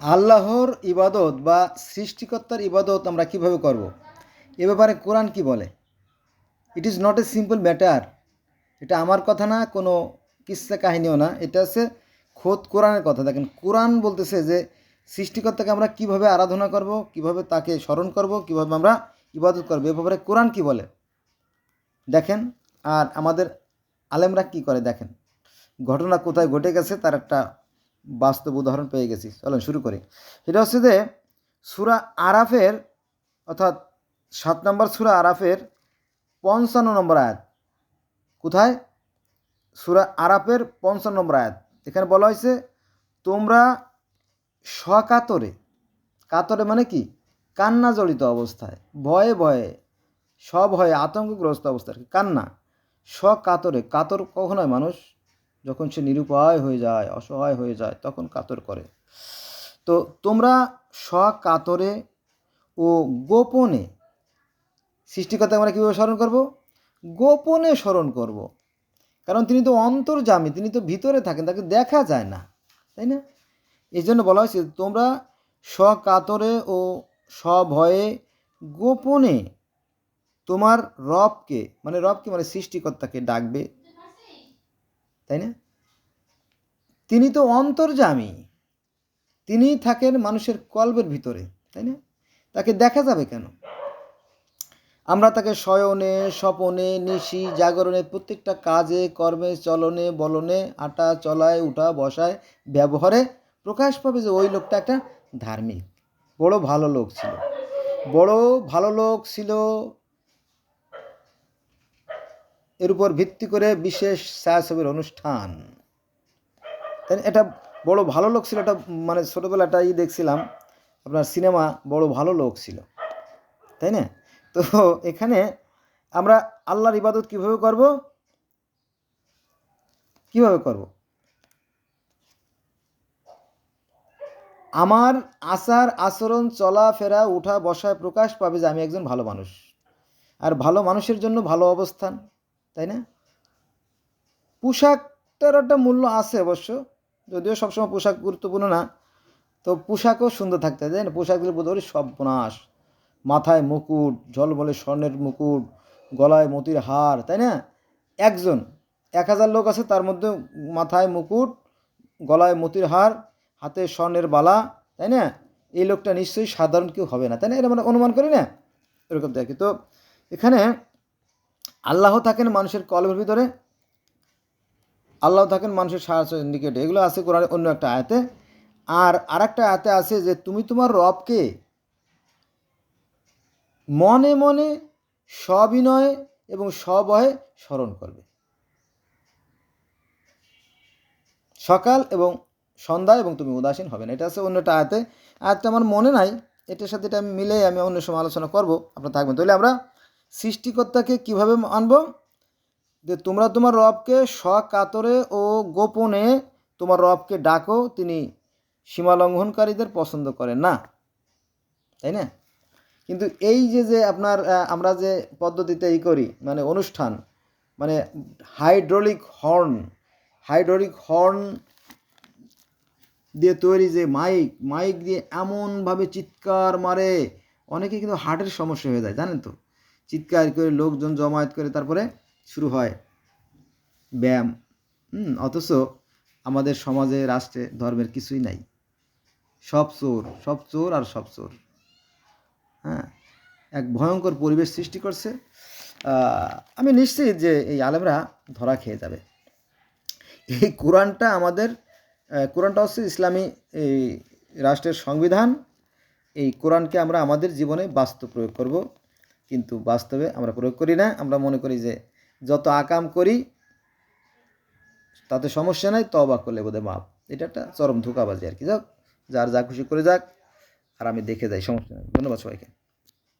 আল্লাহর ইবাদত বা সৃষ্টিকর্তার ইবাদত আমরা কীভাবে করব। এ ব্যাপারে কোরআন কি বলে? It is not a simple matter এটা আমার কথা না, কোনো কিস্সা কাহিনীও না। এটা হচ্ছে খোদ কোরআনের কথা। দেখেন, কোরআন বলতেছে যে সৃষ্টিকর্তাকে আমরা কীভাবে আরাধনা করব, কীভাবে তাকে স্মরণ করব, কীভাবে আমরা ইবাদত করব, এ ব্যাপারে কোরআন কি বলে? দেখেন, আর আমাদের আলেমরা কি করে? দেখেন, ঘটনা কোথায় ঘটে গেছে তার একটা বাস্তব উদাহরণ পেয়ে গেছি। চলেন শুরু করি। সেটা হচ্ছে যে সুরা আরাফের অর্থাৎ সাত নম্বর সুরা আরাফের পঞ্চান্ন নম্বর আয়াত। কোথায়? সুরা আরাফের পঞ্চান্ন নম্বর আয়াত। এখানে বলা হয়েছে তোমরা সকাতরে কাতরে মানে কি? কান্না জড়িত অবস্থায় ভয়ে ভয়ে সভয়ে আতঙ্কগ্রস্ত অবস্থায় আর কি, কান্না সকাতরে কাতর কখন হয় মানুষ যখন সে নিরুপায় হয়ে যায়, অসহায় হয়ে যায়, তখন কাতর করে। তো তোমরা সকাতরে ও গোপনে সৃষ্টিকর্তা আমরা কীভাবে স্মরণ করব? গোপনে স্মরণ করব। কারণ তিনি তো অন্তর্জামী তিনি তো ভিতরে থাকেন, তাকে দেখা যায় না, তাই না? এই জন্য বলা হয়েছে তোমরা সকাতরে ও সভয়ে গোপনে তোমার রবকে মানে রবকে মানে সৃষ্টিকর্তাকে ডাকবে তাই না? তিনি তো অন্তর্জামী তিনি থাকেন মানুষের কল্পের ভিতরে, তাই না? তাকে দেখা যাবে কেন? আমরা তাকে শয়নে, স্বপনে, নিশি, জাগরণে, প্রত্যেকটা কাজে, কর্মে, চলনে, বলনে, আটা চলায়, উঠা, বসায়, ব্যবহারে প্রকাশ পাবে যে ওই লোকটা একটা ধার্মিক। বড় ভালো লোক ছিল। বড় ভালো লোক ছিল এর উপর ভিত্তি করে বিশেষ ছায়াছবির অনুষ্ঠান? এটা বড় ভালো লোক ছিল, এটা মানে ছোটোবেলাটা ছোটোবেলাটাই দেখছিলাম, আপনার সিনেমা বড় ভালো লোক ছিল, তাই না? তো এখানে আমরা আল্লাহর ইবাদত কীভাবে করব? কীভাবে করব? আমার আচার, আচরণ, চলাফেরা, উঠা, বসায় প্রকাশ পাবে যে আমি একজন ভালো মানুষ। আর ভালো মানুষের জন্য ভালো অবস্থান। তাই না? পোশাকটার একটা মূল্য আছে অবশ্য, যদিও সবসময় পোশাক গুরুত্বপূর্ণ না। তো পোশাকও সুন্দর থাকতে হয়, তাই না? পোশাক দিলে বোধ সব নাশ মাথায় মুকুট জল ঝলমলে স্বর্ণের মুকুট, গলায় মতির হার, তাই না? একজন, এক হাজার লোক আছে, তার মধ্যে মাথায় মুকুট, গলায় মতির হার, হাতে স্বর্ণের বালা, তাই না? এই লোকটা নিশ্চয়ই সাধারণ কেউ হবে না, তাই না? এটা আমরা অনুমান করি না? এরকম দেখি। তো এখানে আল্লাহ থাকেন মানুষের কলমের ভিতরে, আল্লাহ থাকেন মানুষের সাহায্য নিকটে। এগুলো আছে কোরআনে অন্য একটা আয়াতে। আর আরেকটা আয়াতে আছে যে, তুমি তোমার রবকে মনে মনে সবিনয়ে এবং সবয়ে স্মরণ করবে। সকাল এবং সন্ধ্যা এবং তুমি উদাসীন হবে না। এটা আছে অন্যটা আয়াতে। আয়াতটা আমার মনে নাই। এটার সাথে এটা মিলে আমি অন্য সময় আলোচনা করব। আপনারা থাকবেন। তাহলে আমরা সৃষ্টিকর্তাকে কীভাবে আনব? যে তোমরা তোমার রবকে সকাতরে ও গোপনে তোমার রবকে ডাকো, তিনি সীমা লঙ্ঘনকারীদের পছন্দ করেন না। তাই না? কিন্তু এই যে যে আপনার আমরা যে পদ্ধতিতে ই করি মানে অনুষ্ঠান মানে হাইড্রোলিক হর্ন হাইড্রোলিক হর্ন দিয়ে তৈরি যে মাইক মাইক দিয়ে এমনভাবে চিৎকার মারে, অনেকে কিন্তু হার্টের সমস্যা হয়ে যায়, জানেন তো? চিৎকার করে লোকজন জমায়েত করে তারপরে শুরু হয় ব্যায়াম। হুম, অথচ আমাদের সমাজে, রাষ্ট্রে ধর্মের কিছুই নাই। সব চোর সব চোর আর সব চোর। হ্যাঁ এক ভয়ঙ্কর পরিবেশ সৃষ্টি করছে। আমি নিশ্চিত যে এই আলেমরা ধরা খেয়ে যাবে। এই কোরআনটা আমাদের কোরআনটা হচ্ছে ইসলামী, এই রাষ্ট্রের সংবিধান। এই কোরআনকে আমরা আমাদের জীবনে বাস্তব প্রয়োগ করব। কিন্তু বাস্তবে আমরা প্রয়োগ করি না। আমরা মনে করি যে যত আকাম করি, তাতে সমস্যা নাই তবা করলে বোধহয় মাপ এটা একটা চরম ধোকাবাজি আর কি। যাক, যার যা খুশি করে যাক, আর আমি দেখে যাই, সমস্যা নাই। ধন্যবাদ সবাইকে।